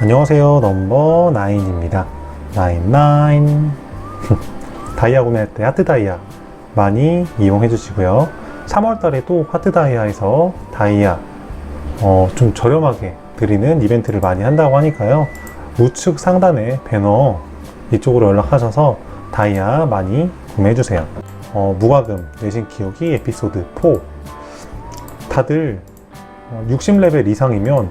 안녕하세요. 넘버 나인입니다. 나인 나인. 다이아 구매할 때 하트 다이아 많이 이용해 주시고요. 3월 달에도 하트 다이아에서 다이아 어, 좀 저렴하게 드리는 이벤트를 많이 한다고 하니까요. 우측 상단에 배너 이쪽으로 연락하셔서 다이아 많이 구매해 주세요. 어, 무과금 내신 기억이 에피소드 4 다들 60레벨 이상이면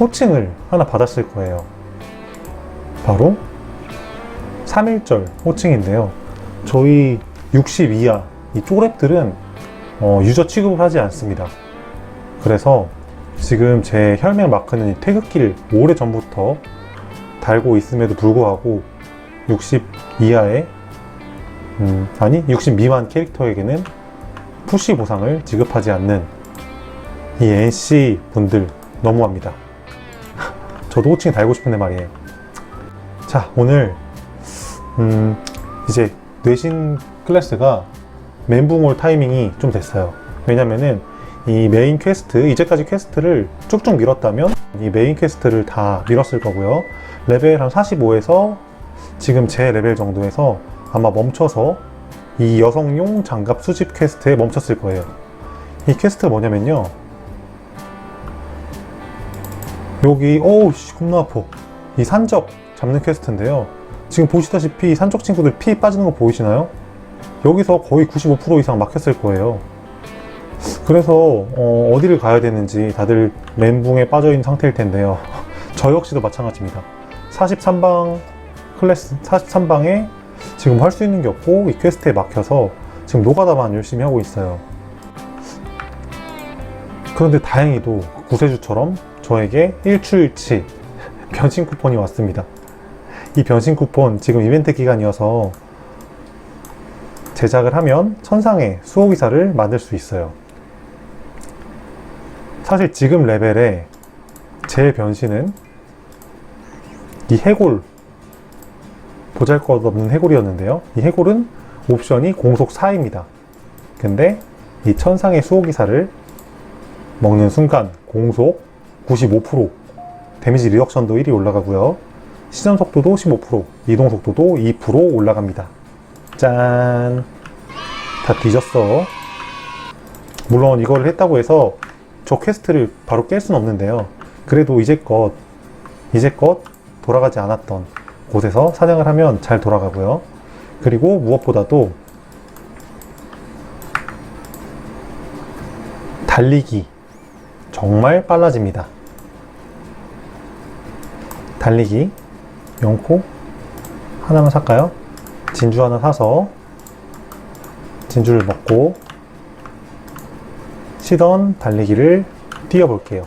호칭을 하나 받았을 거예요. 바로 3일절 호칭인데요. 저희 60 이하 이 쪼랩들은 어, 유저 취급을 하지 않습니다. 그래서 지금 제 혈맹 마크는 이 태극기를 오래 전부터 달고 있음에도 불구하고 60 이하의 음, 아니 60 미만 캐릭터에게는 푸시 보상을 지급하지 않는 이 NC 분들 너무합니다. 저도 호칭 달고 싶은데 말이에요. 자, 오늘, 음, 이제 뇌신 클래스가 멘붕 올 타이밍이 좀 됐어요. 왜냐면은 이 메인 퀘스트, 이제까지 퀘스트를 쭉쭉 밀었다면 이 메인 퀘스트를 다 밀었을 거고요. 레벨 한 45에서 지금 제 레벨 정도에서 아마 멈춰서 이 여성용 장갑 수집 퀘스트에 멈췄을 거예요. 이 퀘스트가 뭐냐면요. 여기 어우 씨 겁나 아파. 이 산적 잡는 퀘스트인데요. 지금 보시다시피 산적 친구들 피 빠지는 거 보이시나요? 여기서 거의 95% 이상 막혔을 거예요. 그래서 어, 디를 가야 되는지 다들 멘붕에 빠져있는 상태일 텐데요. 저 역시도 마찬가지입니다. 43방 클래스 43방에 지금 할 수 있는 게 없고 이 퀘스트에 막혀서 지금 노가다만 열심히 하고 있어요. 그런데 다행히도 구세주처럼 저에게 일주일치 변신 쿠폰이 왔습니다. 이 변신 쿠폰 지금 이벤트 기간이어서 제작을 하면 천상의 수호 기사를 만들 수 있어요. 사실 지금 레벨에 제 변신은 이 해골 보잘 것 없는 해골이었는데요. 이 해골은 옵션이 공속 4입니다. 근데 이 천상의 수호기사를 먹는 순간 공속 95% 데미지 리덕션도 1이 올라가고요. 시전 속도도 15%, 이동 속도도 2% 올라갑니다. 짠. 다 뒤졌어. 물론 이걸 했다고 해서 저 퀘스트를 바로 깰 수는 없는데요. 그래도 이제껏, 이제껏 돌아가지 않았던 곳에서 사냥을 하면 잘 돌아가고요. 그리고 무엇보다도 달리기 정말 빨라집니다. 달리기 연코 하나만 살까요? 진주 하나 사서 진주를 먹고 시던 달리기를 뛰어볼게요.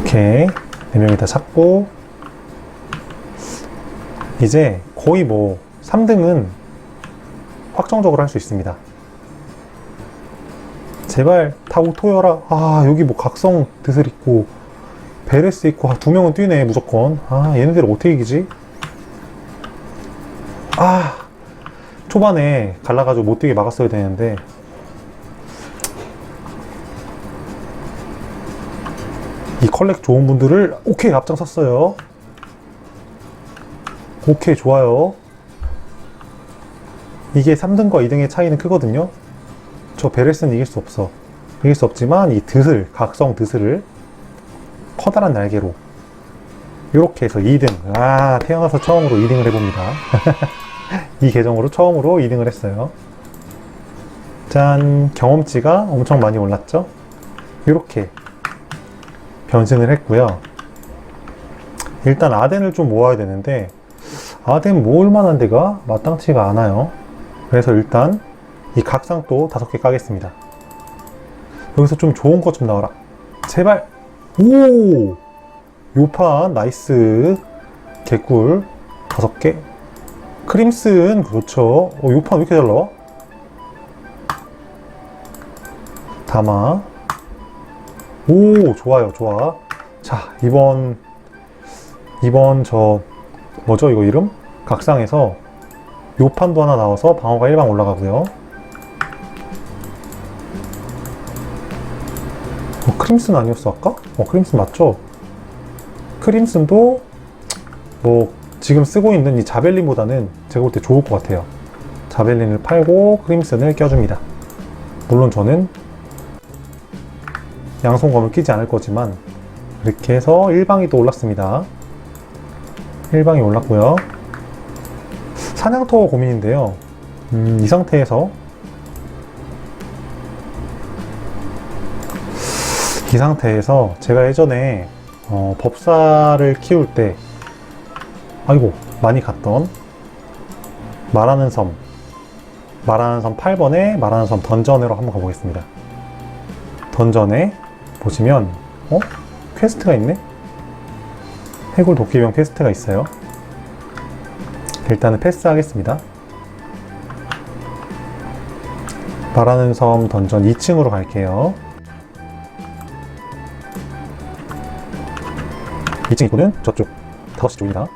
오케이. 네 명이 다 샀고 이제 거의 뭐 3등은 확정적으로 할 수 있습니다. 제발 다 오토여라. 아 여기 뭐 각성 드슬 있고 베레스 있고 아, 두 명은 뛰네 무조건. 아 얘네들 어떻게 이기지? 아 초반에 갈라가지고 못 뛰게 막았어야 되는데 이 컬렉 좋은 분들을 오케이 앞장섰어요. 오케이 좋아요. 이게 3등과 2등의 차이는 크거든요. 저 베레스는 이길 수 없어. 이길 수 없지만 이 드슬, 각성 드슬을 커다란 날개로 이렇게 해서 2등. 아, 태어나서 처음으로 2등을 해봅니다. 이 계정으로 처음으로 2등을 했어요. 짠, 경험치가 엄청 많이 올랐죠? 이렇게 변신을 했고요. 일단 아덴을 좀 모아야 되는데 아덴 모을 만한 데가 마땅치가 않아요. 그래서 일단 이 각상도 다섯 개 까겠습니다. 여기서 좀 좋은 것 좀 나와라. 제발! 오! 요판, 나이스. 개꿀. 다섯 개. 크림슨, 그렇죠. 어, 요판 왜 이렇게 잘 나와? 다마. 오, 좋아요, 좋아. 자, 이번, 이번 저, 뭐죠, 이거 이름? 각상에서 요판도 하나 나와서 방어가 1방 올라가고요. 크림슨 아니었어 아까? 어 크림슨 맞죠? 크림슨도 뭐 지금 쓰고 있는 이 자벨린보다는 제가 볼 때 좋을 것 같아요. 자벨린을 팔고 크림슨을 껴줍니다. 물론 저는 양손검을 끼지 않을 거지만 이렇게 해서 1방이 또 올랐습니다. 1방이 올랐고요. 사냥터 고민인데요. 음, 이 상태에서 이 상태에서 제가 예전에 어, 법사를 키울 때 아이고 많이 갔던 말하는 섬 말하는 섬 8번에 말하는 섬 던전으로 한번 가보겠습니다. 던전에 보시면 어? 퀘스트가 있네? 해골 도끼병 퀘스트가 있어요. 일단은 패스하겠습니다. 말하는 섬 던전 2층으로 갈게요. 2층 입구는 저쪽 5시 쪽입니다.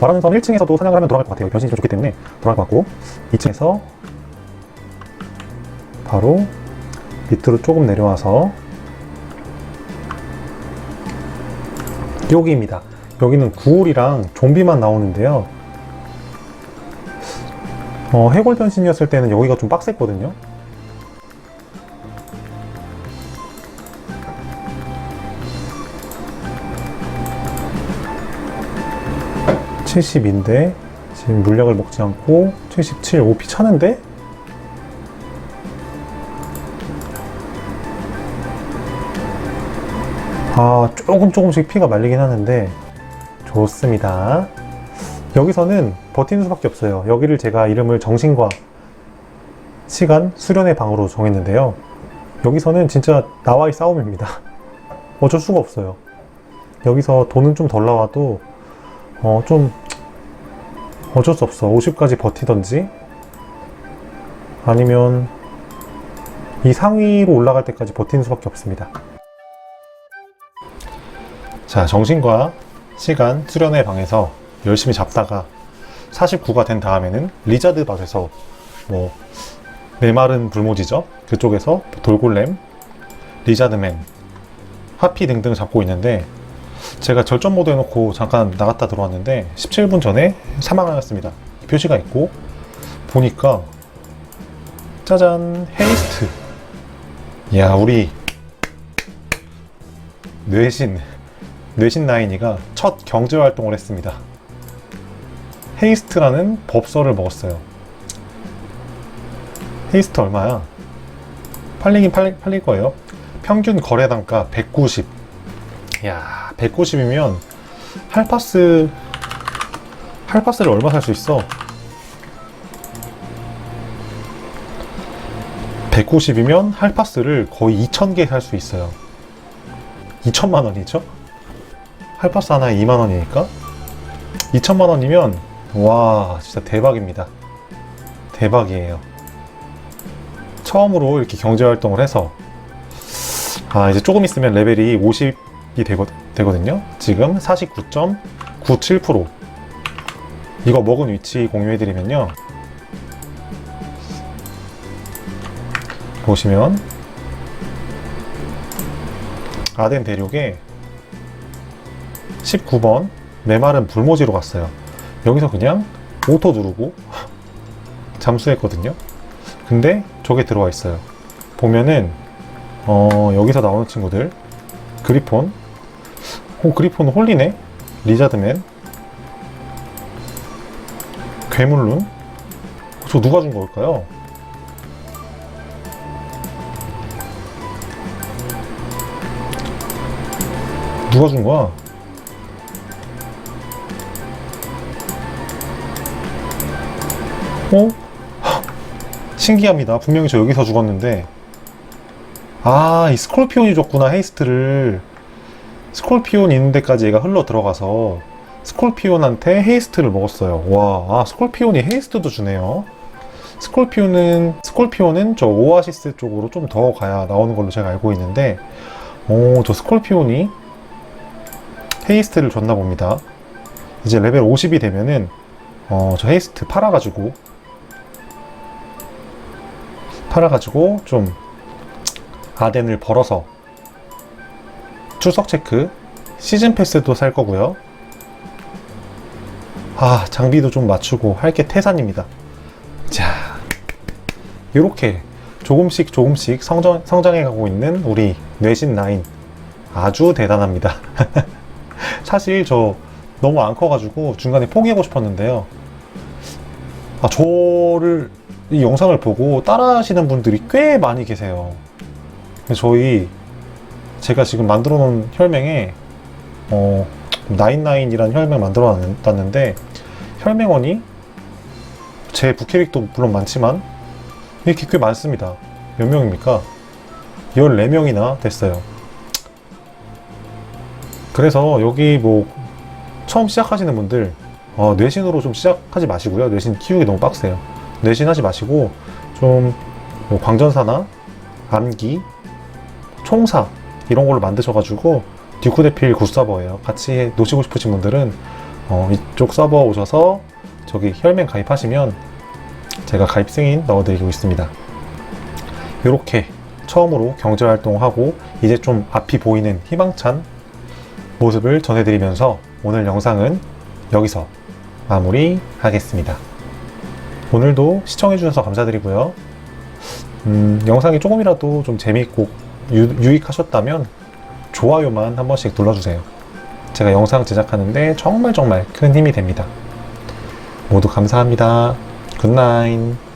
말하는 섬 1층에서도 사냥을 하면 돌아갈 것 같아요. 변신이 좀 좋기 때문에 돌아갈 것 같고 2층에서 바로 밑으로 조금 내려와서 여기입니다. 여기는 구울이랑 좀비만 나오는데요. 어, 해골 변신이었을 때는 여기가 좀 빡셌거든요. (70인데) 지금 물약을 먹지 않고 (77) OP 차는데 아, 조금 조금씩 피가 말리긴 하는데 좋습니다. 여기서는 버티는 수밖에 없어요. 여기를 제가 이름을 정신과 시간 수련의 방으로 정했는데요. 여기서는 진짜 나와의 싸움입니다. 어쩔 수가 없어요. 여기서 돈은 좀 덜 나와도 어, 좀 어쩔 수 없어. 50까지 버티던지 아니면 이 상위로 올라갈 때까지 버티는 수밖에 없습니다. 자, 정신과 시간 수련의 방에서 열심히 잡다가 49가 된 다음에는 리자드 밭에서 뭐 메마른 불모지죠 그쪽에서 돌골렘, 리자드맨, 하피 등등 잡고 있는데 제가 절전 모드 해놓고 잠깐 나갔다 들어왔는데 17분 전에 사망하였습니다. 표시가 있고 보니까 짜잔 헤이스트. 야 우리 뇌신 뇌신 나인이가 첫 경제 활동을 했습니다. 헤이스트라는 법서를 먹었어요. 헤이스트 얼마야? 팔리긴 팔, 팔릴 거예요. 평균 거래 단가 190. 야, 190이면 할파스 할파스를 얼마 살 수 있어? 190이면 할파스를 거의 2,000개 살 수 있어요. 2천만 원이죠? 할파스 하나에 2만 원이니까 2천만 원이면 와 진짜 대박입니다. 대박이에요. 처음으로 이렇게 경제 활동을 해서 아 이제 조금 있으면 레벨이 50 이 되거, 되거든요. 지금 49.97% 이거 먹은 위치 공유해드리면요. 보시면 아덴 대륙에 19번 메마른 불모지로 갔어요. 여기서 그냥 오토 누르고 잠수했거든요. 근데 저게 들어와 있어요. 보면은 어, 여기서 나오는 친구들 그리폰 오 그리폰 홀리네 리자드맨 괴물룬 저 누가 준 걸까요? 누가 준 거야? 어? 신기합니다. 분명히 저 여기서 죽었는데. 아, 이 스콜피온이 줬구나, 헤이스트를. 스콜피온 있는 데까지 얘가 흘러 들어가서 스콜피온한테 헤이스트를 먹었어요. 와, 아, 스콜피온이 헤이스트도 주네요. 스콜피온은, 스콜피온은 저 오아시스 쪽으로 좀 더 가야 나오는 걸로 제가 알고 있는데, 오, 저 스콜피온이 헤이스트를 줬나 봅니다. 이제 레벨 50이 되면은, 어, 저 헤이스트 팔아가지고, 팔아가지고 좀 아덴을 벌어서 출석 체크, 시즌 패스도 살 거고요. 아, 장비도 좀 맞추고 할 게 태산입니다. 자, 이렇게 조금씩 조금씩 성장, 성장해 가고 있는 우리 뇌신 라인. 아주 대단합니다. 사실 저 너무 안 커가지고 중간에 포기하고 싶었는데요. 아, 저를 이 영상을 보고 따라 하시는 분들이 꽤 많이 계세요. 저희 제가 지금 만들어 놓은 혈맹에 어, 나인나인이라는 혈맹 만들어 놨는데 혈맹원이 제 부캐릭도 물론 많지만 이렇게 꽤 많습니다. 몇 명입니까? 14명이나 됐어요. 그래서 여기 뭐 처음 시작하시는 분들 어, 뇌신으로 좀 시작하지 마시고요. 뇌신 키우기 너무 빡세요. 뇌신 하지 마시고 좀 뭐 광전사나 암기, 총사 이런 걸로 만드셔가지고 듀크대필 굿 서버예요. 같이 놓치고 싶으신 분들은 어, 이쪽 서버 오셔서 저기 혈맹 가입하시면 제가 가입 승인 넣어드리고 있습니다. 이렇게 처음으로 경제활동하고 이제 좀 앞이 보이는 희망찬 모습을 전해드리면서 오늘 영상은 여기서 마무리하겠습니다. 오늘도 시청해주셔서 감사드리고요. 음, 영상이 조금이라도 좀 재미있고 유, 유 익하셨다면 좋아요만 한 번씩 눌러주세요. 제가 영상 제작하는데 정말 정말 큰 힘이 됩니다. 모두 감사합니다. 굿나잇.